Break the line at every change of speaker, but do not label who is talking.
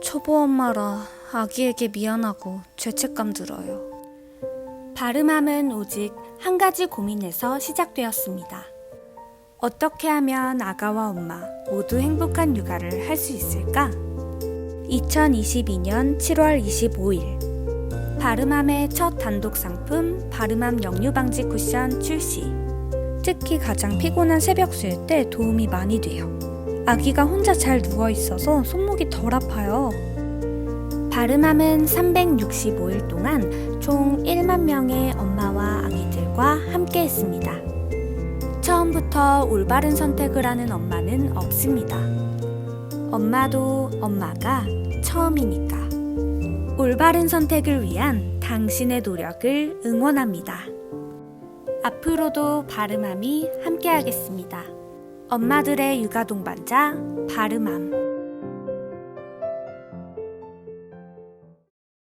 초보 엄마라 아기에게 미안하고 죄책감 들어요. 바름함은 오직 한 가지 고민에서 시작되었습니다. 어떻게 하면 아가와 엄마 모두 행복한 육아를 할 수 있을까? 2022년 7월 25일 바름함의 첫 단독 상품 바름함 역류 방지 쿠션 출시. 특히 가장 피곤한 새벽 수유 때 도움이 많이 돼요. 아기가 혼자 잘 누워 있어서 손목이 덜 아파요. 바름함은 365일 동안 총 1만 명의 엄마와 아기들과 함께 했습니다. 처음부터 올바른 선택을 하는 엄마는 없습니다. 엄마도 엄마가 처음이니까. 올바른 선택을 위한 당신의 노력을 응원합니다. 앞으로도 바름함이 함께하겠습니다. 엄마들의 육아 동반자 바름함.